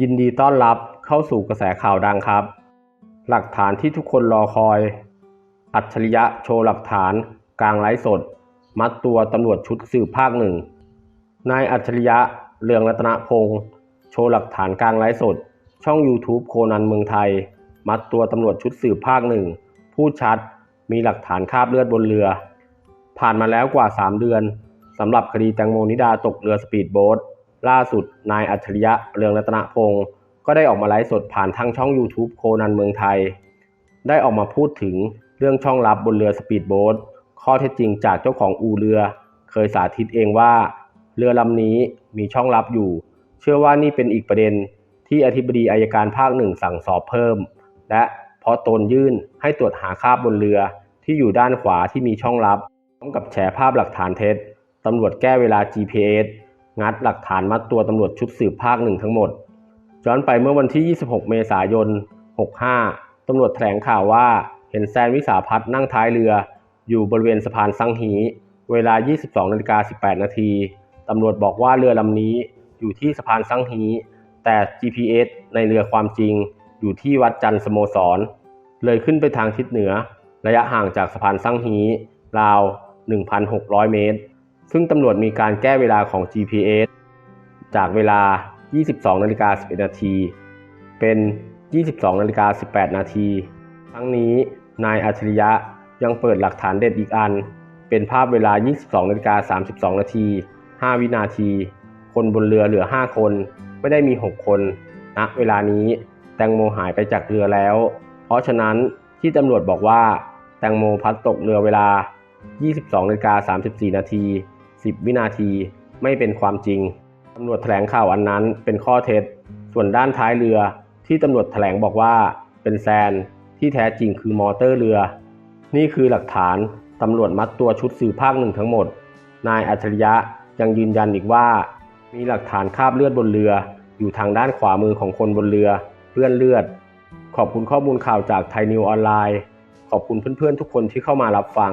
ยินดีต้อนรับเข้าสู่กระแสข่าวดังครับ หลักฐานที่ทุกคนรอคอย อัจฉริยะโชว์หลักฐาน กลางไลฟ์สด มัดตัวตำรวจชุดสืบภาคหนึ่ง นายอัจฉริยะเรืองรัตนพงศ์โชว์หลักฐานกลางไลฟ์สด ช่อง YouTube โคนันเมืองไทย มัดตัวตำรวจชุดสืบภาคหนึ่ง พูดชัด มีหลักฐานคราบเลือดบนเรือ ผ่านมาแล้วกว่า 3 เดือนสำหรับคดีแตงโมนิดาตกเรือสปีดโบ๊ท ล่าสุดนายอัจฉริยะเรืองรัตนพงศ์ก็ได้ออกมาไลฟ์สดผ่านทางช่อง YouTube โคนันเมืองไทย ได้ออกมาพูดถึงเรื่องช่องลับบนเรือสปีดโบ๊ทข้อเท็จจริงจากเจ้าของอูเรือ เคยสาธิตเองว่า เรือลำนี้มีช่องลับอยู่ เชื่อว่านี่เป็นอีกประเด็นที่อธิบดีอายการภาคหนึ่งสั่งสอบเพิ่ม และเพราะตนยื่นให้ตรวจหาคราบบนเรือที่อยู่ด้านขวาที่มีช่องลับพร้อมกับแฉภาพหลักฐานเท็จตำรวจแก้เวลา GPS งัดหลักฐานมัดตัวตำรวจชุดสืบภาคหนึ่งทั้งหมดย้อนไปเมื่อวันที่ 26 เมษายน 65 ตำรวจแถลงข่าวว่าเห็นแซนวิสาพัฒนั่งท้ายเรือ อยู่บริเวณสะพานสังหี เวลา 22นาฬิกา18 นาที ตำรวจบอกว่าเรือลำนี้อยู่ที่สะพานสังหี แต่ GPS ในเรือความจริง อยู่ที่วัดจันทร์สโมสร เลยขึ้นไปทางทิศเหนือ ระยะห่างจากสะพานสังหี ราว 1,600 เมตร ซึ่งตำรวจมีการแก้เวลาของ GPS จากเวลา 22นาฬิกา11นาทีเป็น 22นาฬิกา18นาทีทั้งนี้นายอัจฉริยะยังเปิดหลักฐานเด็ดอีกอัน เป็นภาพเวลา 22นาฬิกา32นาที5วินาที คนบนเรือเหลือ 5 คน ไม่ได้มี 6 คนณเวลานี้แตงโมหายไปจากเรือแล้ว เพราะฉะนั้นที่ตำรวจบอกว่า แตงโมพัดตกเรือเวลา 22นาฬิกา34นาที 10 วินาที ไม่เป็นความจริงตำรวจแถลงข่าวอันนั้นเป็นข้อเท็จ ส่วนด้านท้ายเรือที่ตำรวจแถลงบอกว่าเป็นแซนที่แท้จริงคือมอเตอร์เรือ นี่คือหลักฐานตำรวจมัดตัวชุดสืบภาคหนึ่งทั้งหมด นายอัจฉริยะยังยืนยันอีกว่า มีหลักฐานคราบเลือดบนเรือ อยู่ทางด้านขวามือของคนบนเรือเปื้อนเลือด ขอบคุณข้อมูลข่าวจากไทยนิวออนไลน์ ขอบคุณเพื่อนๆทุกคนที่เข้ามารับฟัง